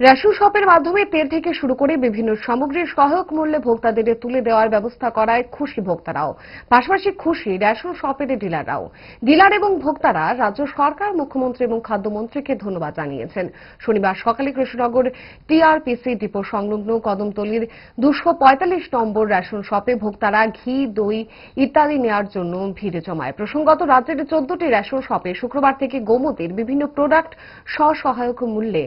Ration শপের মাধ্যমে তেল থেকে শুরু করে বিভিন্ন সামগ্রীর সহায়ক মূল্যে ভোক্তাদের তুলে দেওয়ার ব্যবস্থা করায় খুশি ভোক্তারাও। পাশাপাশি খুশি রেশন শপের ডিলাররাও। ডিলার এবং ভোক্তারা রাজ্য সরকার, মুখ্যমন্ত্রী এবং খাদ্যমন্ত্রীকে ধন্যবাদ জানিয়েছেন। শনিবার সকালে কৃষ্ণনগর টিআরপিসি ডিপো সংলগ্ন কদমতলির দুশো পঁয়তাল্লিশ নম্বর রেশন শপে ভোক্তারা ঘি, দই ইত্যাদি নেওয়ার জন্য ভিড়ে জমায়। প্রসঙ্গত, রাজ্যের চোদ্দটি রেশন শপে শুক্রবার থেকে গোমতির বিভিন্ন প্রোডাক্ট স্বসহায়ক মূল্যে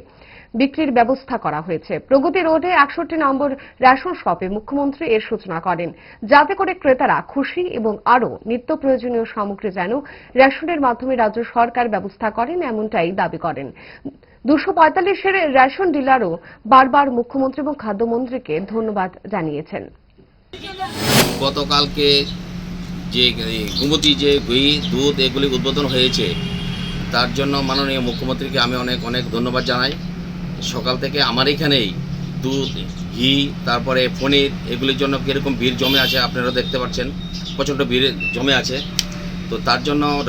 বিক্রির ব্যবস্থা করা হয়েছে। প্রগতি রোডে একষট্টি নম্বর রেশন শপে মুখ্যমন্ত্রী এর সূচনা করেন। যাতে করে ক্রেতারা খুশি এবং আরও নিত্য প্রয়োজনীয় সামগ্রী যেন রেশনের মাধ্যমে রাজ্য সরকার ব্যবস্থা করেন এমনটাই দাবি করেন। দুশো পঁয়তাল্লিশের রেশন ডিলারও বারবার মুখ্যমন্ত্রী এবং খাদ্যমন্ত্রীকে ধন্যবাদ জানিয়েছেন। গতকালকে যে গুমতি যে ঘি, দুধ এগুলি উদ্বোধন হয়েছে, তার জন্য মাননীয় মুখ্যমন্ত্রীকে আমি অনেক অনেক ধন্যবাদ জানাই। সকাল থেকে আমার এখানেই দুধ, ঘি, তারপরে পনির, এগুলির জন্য কীরকম ভিড় জমে আছে আপনারা দেখতে পাচ্ছেন, প্রচণ্ড ভিড় জমে আছে। তো তার জন্য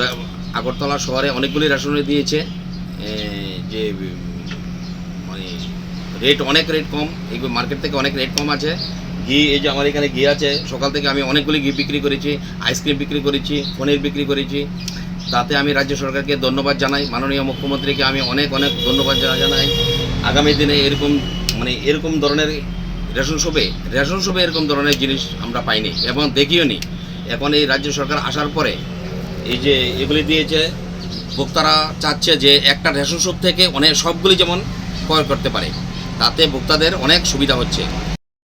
আগরতলা শহরে অনেকগুলি রেশনারি দিয়েছে। যে মানে রেট অনেক রেট কম এগুলো মার্কেট থেকে অনেক রেট কম আছে। ঘি, এই যে আমার এখানে ঘি আছে, সকাল থেকে আমি অনেকগুলি ঘি বিক্রি করেছি আইসক্রিম বিক্রি করেছি, পনির বিক্রি করেছি। তাতে আমি রাজ্য সরকারকে ধন্যবাদ জানাই, মাননীয় মুখ্যমন্ত্রীকে আমি অনেক অনেক ধন্যবাদ জানা- জানাই। আগামী দিনে এরকম মানে এরকম ধরনের রেশন শপে রেশন শপে এরকম ধরনের জিনিস আমরা পাইনি এবং দেখিও নি। এখন এই রাজ্য সরকার আসার পরে এই যে এগুলি দিয়েছে, ভোক্তারা চাচ্ছে যে একটা রেশন শপ থেকে অনেক, সবগুলি যেমন ক্রয় করতে পারে, তাতে ভোক্তাদের অনেক সুবিধা হচ্ছে।